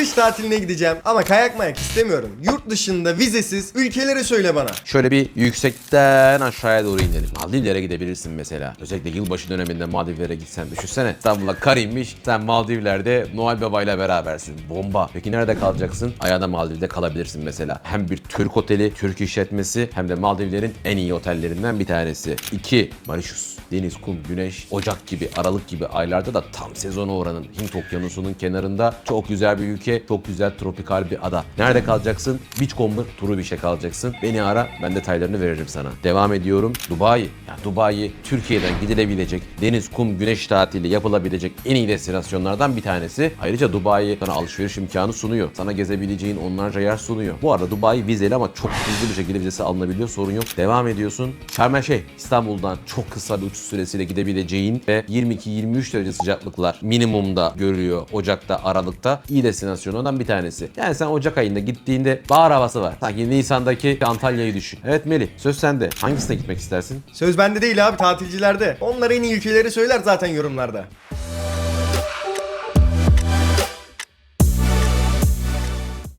Kış tatiline gideceğim ama kayak mayak istemiyorum. Yurt dışında vizesiz ülkeleri söyle bana. Şöyle bir yüksekten aşağıya doğru inelim. Maldivlere gidebilirsin mesela. Özellikle yılbaşı döneminde Maldivlere gitsen düşünsene. İstanbul'a kar inmiş. Sen Maldivler'de Noel Baba berabersin. Bomba. Peki nerede kalacaksın? Ayağına Maldiv'de kalabilirsin mesela. Hem bir Türk oteli, Türk işletmesi hem de Maldivlerin en iyi otellerinden bir tanesi. 2. Mauritius. Deniz, kum, güneş, Ocak gibi, Aralık gibi aylarda da tam sezonu oranın. Hint okyanusunun kenarında çok güzel bir ülke, çok güzel tropikal bir ada. Nerede kalacaksın? Beachcomber turu bir şey kalacaksın. Beni ara, ben detaylarını veririm sana. Devam ediyorum. Dubai. Ya Dubai Türkiye'den gidilebilecek deniz, kum, güneş tatili yapılabilecek en iyi destinasyonlardan bir tanesi. Ayrıca Dubai sana alışveriş imkanı sunuyor. Sana gezebileceğin onlarca yer sunuyor. Bu arada Dubai vizeli ama çok hızlı bir şekilde vizesi alınabiliyor. Sorun yok. Devam ediyorsun. Şarm Şeyh İstanbul'dan çok kısa bir uçuş süresiyle gidebileceğin ve 22-23 derece sıcaklıklar minimumda görülüyor Ocak'ta, Aralık'ta. iyi destinasyonlardan bir tanesi. Yani sen Ocak ayında gittiğinde bahar havası var. Sanki Nisan'daki Antalya'yı düşün. Evet Melih söz sende. Hangisine gitmek istersin? Söz bende değil abi tatilcilerde. Onlar en iyi ülkeleri söyler zaten yorumlarda.